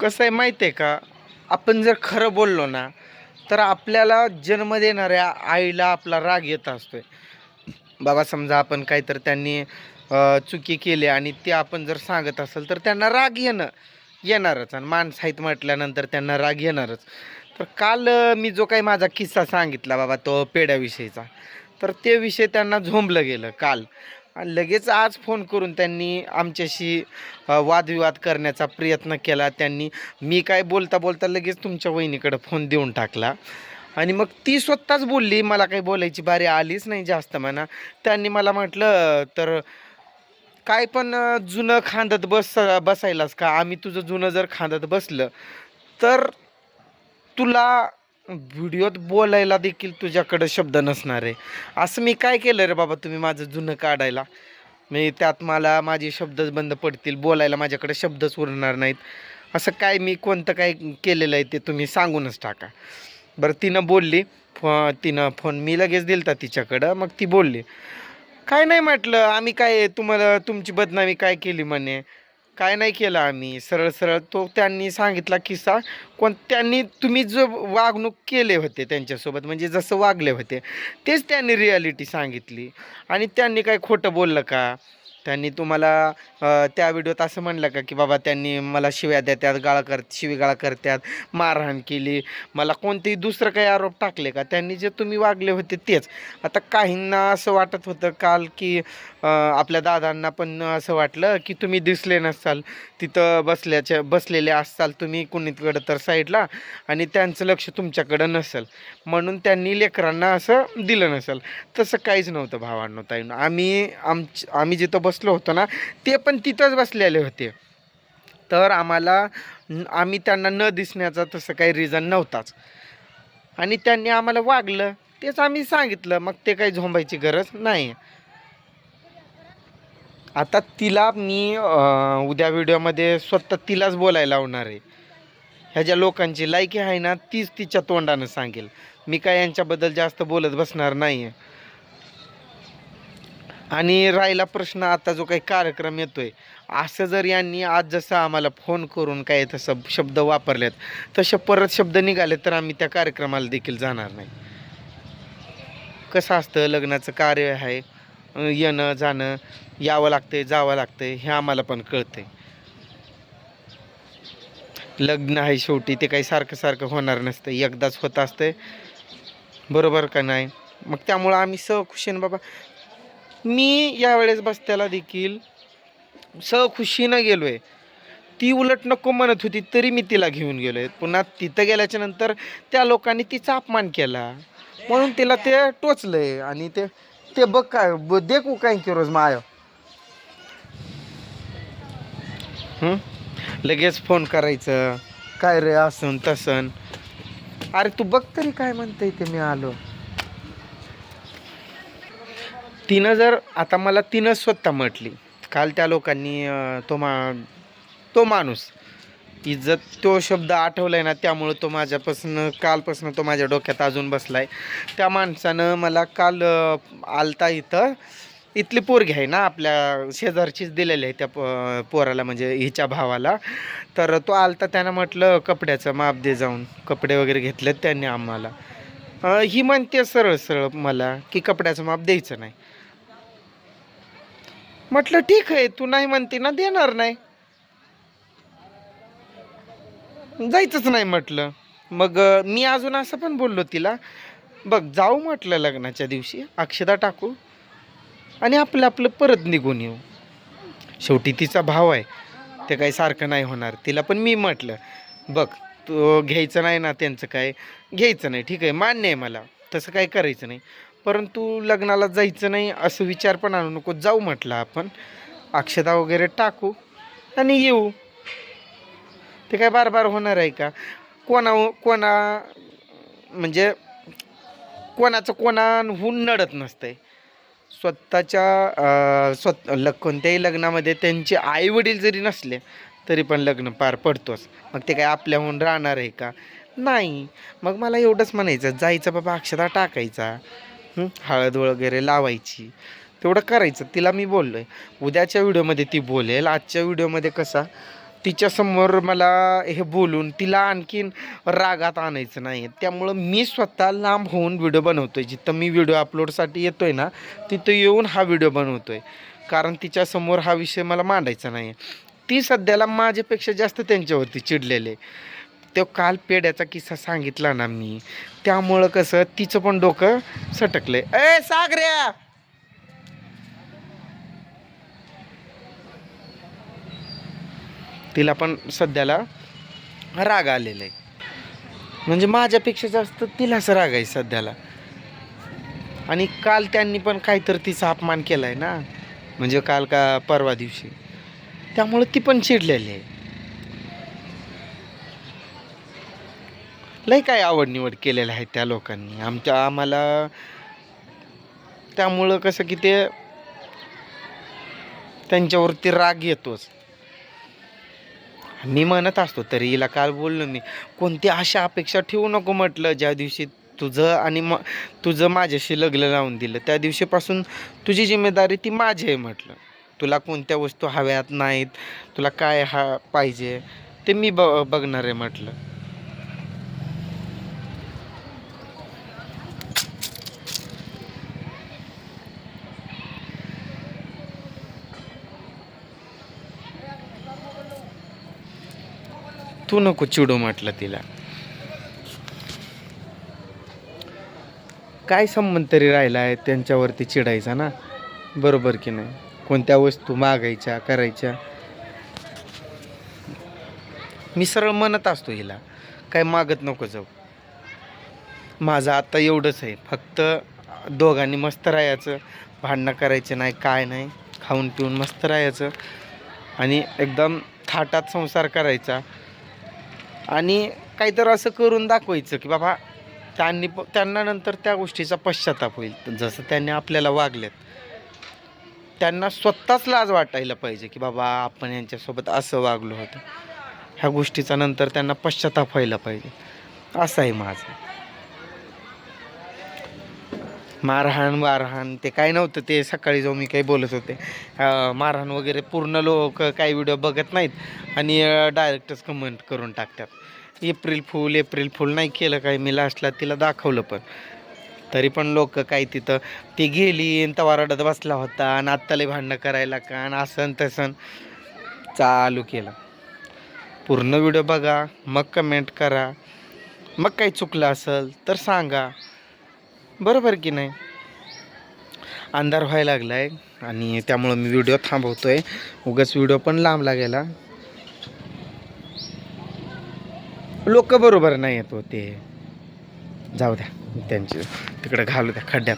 कसं आहे माहिती आहे का? आपण जर खरं बोललो ना तर आपल्याला जन्म देणाऱ्या आईला आपला राग येत असतोय. बाबा समजा आपण काहीतरी त्यांनी चुकी केली आणि ते आपण जर सांगत असेल तर त्यांना राग येणं येणारच. आणि माणस आहेत म्हटल्यानंतर त्यांना राग येणारच. तर काल मी जो काही माझा किस्सा सांगितला बाबा तो पेड्याविषयीचा तर ते विषय त्यांना झोंबलं गेलं काल. आणि लगेच आज फोन करून त्यांनी आमच्याशी वादविवाद करण्याचा प्रयत्न केला. त्यांनी मी काय बोलता बोलता लगेच तुमच्या वहिनीकडं फोन देऊन टाकला. आणि मग ती स्वतःच बोलली मला काही बोलायची बारी आलीच नाही जास्त म्हणा. त्यांनी मला म्हटलं तर काय पण जुनं खांदत बस बसायलास का? आम्ही तुझं जुनं जर खांदत बसलं तर तुला व्हिडिओत बोलायला देखील तुझ्याकडं शब्द नसणार आहे. असं मी काय केलं रे बाबा तुम्ही माझं जुनं काढायला? मी त्यात मला माझे शब्दच बंद पडतील बोलायला माझ्याकडे शब्दच उरणार नाहीत. असं काय मी कोणतं काय केलेलं आहे ते तुम्ही सांगूनच टाका. बरं तिनं बोलली फ तिनं फोन मी लगेच दिलता तिच्याकडं मग ती बोलली काय नाही म्हटलं आम्ही काय तुम्हाला तुमची बदनामी काय केली म्हणे? काय नाही केलं आम्ही. सरळ सरळ तो त्यांनी सांगितला किस्सा. कोण त्यांनी तुम्ही जो वागणूक केले होते त्यांच्यासोबत म्हणजे जसं वागले होते तेच त्यांनी रियालिटी सांगितली. आणि त्यांनी काय खोटं बोललं का? त्यांनी तुम्हाला त्या व्हिडिओत असं म्हणलं का की बाबा त्यांनी मला शिव्या देतात गाळा कर शिवीगाळा करतात मारहाण केली. मला कोणतेही दुसरं काही आरोप टाकले का? त्यांनी जे तुम्ही वागले होते तेच. आता काहींना असं वाटत होतं काल की आपल्या दादांना पण असं वाटलं की तुम्ही दिसले नसाल. तिथं बसल्याच्या बसलेले असाल तुम्ही कुणीकडं तर साईडला आणि त्यांचं लक्ष तुमच्याकडं नसेल. म्हणून त्यांनी लेकरांना असं दिलं नसेल. तसं काहीच नव्हतं भावांनो ताईनं. आम्ही आमच आम्ही जिथं बसलो होतो ना ते पण तिथंच बसलेले होते. तर आम्हाला आम्ही त्यांना न दिसण्याचा तसं काही रिझन नव्हताच. आणि त्यांनी आम्हाला वागलं. तेच आम्ही सांगितलं. मग ते काही झोंबायची गरज नाही. आता तिला मी उद्या व्हिडिओमध्ये स्वतः तिलाच बोलायला लावणार आहे. ह्या ज्या लोकांची लायकी आहे ना तीच तिच्या तोंडानं सांगेल. मी काय यांच्याबद्दल जास्त बोलत बसणार नाही आहे आणि राहिला प्रश्न आता जो काही कार्यक्रम येतोय असं जर यांनी आज जसं आम्हाला फोन करून काय तसं शब्द वापरलेत तसे परत शब्द निघाले तर आम्ही त्या कार्यक्रमाला देखील जाणार नाही. कसं असतं लग्नाचं कार्य आहे येणं जाणं यावं लागते जावं लागते हे आम्हाला पण कळते लग्न आहे शेवटी ते काही सारखं सारखं होणार नसतं एकदाच होत असते बरोबर का नाही? मग त्यामुळं आम्ही सहखुशीनं बाबा. मी यावेळेस बसत्याला देखील सहखुशीनं गेलो आहे ती उलट नको म्हणत होती तरी मी तिला घेऊन गेलो आहे पुन्हा तिथं गेल्याच्यानंतर त्या लोकांनी तिचा अपमान केला. म्हणून तिला ते टोचलं आहे आणि ते ते बघ काय ब- देखू काय की रोज माय? लगेच फोन करायचं. काय रे असन तसन. अरे तू बघ तरी काय म्हणते ते मी आलो. तिनं जर आता मला तिनं स्वतः म्हटली. काल त्या लोकांनी तो मा तो माणूस. इज्जत तो शब्द आठवला आहे ना त्यामुळं तो माझ्यापासून कालपासून तो माझ्या डोक्यात अजून बसला आहे त्या माणसानं मला काल आलता इथं. इथली पोरगी आहे ना आपल्या शेजारचीच दिलेली आहे त्या प- पोराला म्हणजे हिच्या भावाला. तर तो आलता त्यानं म्हटलं कपड्याचं माप दे जाऊन. कपडे वगैरे घेतलेत त्यांनी आम्हाला. ही म्हणते सरळ सरळ मला की कपड्याचं माप द्यायचं नाही. म्हटलं ठीक आहे तू नाही म्हणते ना देणार नाही. जायचंच नाही म्हटलं. मग मी अजून असं पण बोललो तिला बघ जाऊ म्हटलं लग्नाच्या दिवशी अक्षदा टाकू आणि आपलं आपलं परत निघून येऊ. शेवटी तिचा भाव आहे ते काही सारखं नाही होणार. तिला पण मी म्हटलं बघ तू घ्यायचं नाही ना त्यांचं काय घ्यायचं नाही ठीक आहे मान्य आहे मला तसं काही करायचं नाही. परंतु लग्नाला जायचं नाही असं विचार पण आणू नको जाऊ म्हटलं आपण. अक्षता वगैरे टाकू आणि येऊ. ते काय बार बार होणार आहे का? कोणा कोणा म्हणजे कोणाचं कोणाहून नडत नसतंय. स्वतःच्या स्वत ल कोणत्याही लग्नामध्ये त्यांचे आईवडील जरी नसले तरी पण लग्न पार पडतोच. मग ते काय आपल्याहून राहणार आहे का? नाही. मग मला एवढंच म्हणायचं जायचं बाबा अक्षता टाकायचा. हळद वगैरे लावायची. तेवढं करायचं. तिला मी बोललो आहे उद्याच्या व्हिडिओमध्ये ती बोलेल. आजच्या व्हिडिओमध्ये कसा? तिच्यासमोर मला हे बोलून तिला आणखीन रागात आणायचं नाही. त्यामुळं मी स्वतः लांब होऊन व्हिडिओ बनवतो आहे जिथं मी व्हिडिओ अपलोडसाठी येतो आहे ना तिथं येऊन हा व्हिडिओ बनवतो आहे कारण तिच्यासमोर हा विषय मला मांडायचा नाही ती सध्याला माझ्यापेक्षा जास्त त्यांच्यावरती चिडलेले तो काल पेड्याचा किस्सा सांगितला ना मी. त्यामुळं कसं तिचं पण डोकं सटकलं आहे ए सागऱ्या! तिला पण सध्याला राग आलेला आहे. म्हणजे माझ्यापेक्षा जास्त तिलाच राग आहे सध्याला. आणि काल त्यांनी पण काहीतरी तिचा अपमान केला आहे ना. म्हणजे काल का परवा दिवशी. त्यामुळं ती पण चिडलेली आहे. लय काय आवड निवड केलेलं आहे त्या लोकांनी. आमच्या आम्हाला त्यामुळं कसं की ते त्यांच्यावरती राग येतोच. मी म्हणत असतो तरी हिला काल बोललो मी कोणती अशा अपेक्षा ठेवू नको म्हटलं ज्या दिवशी तुझं आणि म तुझं माझ्याशी लग्न लावून दिलं त्या दिवशीपासून तुझी जिम्मेदारी ती माझी आहे म्हटलं. तुला कोणत्या वस्तू हव्यात नाहीत? तुला काय हा पाहिजे? ते मी ब बघणार आहे म्हटलं. तू नको चिडू म्हटलं तिला. काय संबंध तरी राहिला आहे त्यांच्यावरती चिडायचा ना? बरोबर की नाही? कोणत्या वस्तू मागायच्या करायच्या? मी सरळ म्हणत असतो हिला काय मागत नको जाऊ. माझं आता एवढंच आहे. फक्त दोघांनी मस्त राहायचं. भांडणं करायचे नाही काय नाही. खाऊन पिऊन मस्त राहायचं. आणि एकदम थाटात संसार करायचा. आणि काहीतरी असं करून दाखवायचं की बाबा त्यांनी त्यांना नंतर त्या गोष्टीचा पश्चाताप होईल. जसं त्यांनी आपल्याला वागलेत. त्यांना स्वतःच लाज वाटायला पाहिजे की बाबा आपण यांच्यासोबत असं वागलो होतं. ह्या गोष्टीचा नंतर त्यांना पश्चाताप व्हायला पाहिजे. असं आहे माझं. मारहाण मारहाण ते काय नव्हतं. ते सकाळी जाऊन मी काही बोलत होते. मारहाण वगैरे पूर्ण लोक काही व्हिडिओ बघत नाहीत आणि डायरेक्टच कमेंट करून टाकतात. एप्रिल फुल एप्रिल फुल नाही केलं काय मी लास्टला तिला दाखवलं पण. तरी पण लोक काय तिथं ती गेली आणि तवा रडत बसला होता आणि आत्ताला भांडणं करायला का आणि असं तसं चालू केलं. पूर्ण व्हिडिओ बघा मग कमेंट करा. मग काही चुकलं असेल तर सांगा. बरोबर की नाही? अंधार व्हायला लागला आहे आणि त्यामुळं मी व्हिडिओ थांबवतो आहे उगाच व्हिडिओ पण लांब लागेला लोक बरोबर नाही येत होते जाऊ द्या त्यांचे तिकडे घालू द्या खड्ड्यात.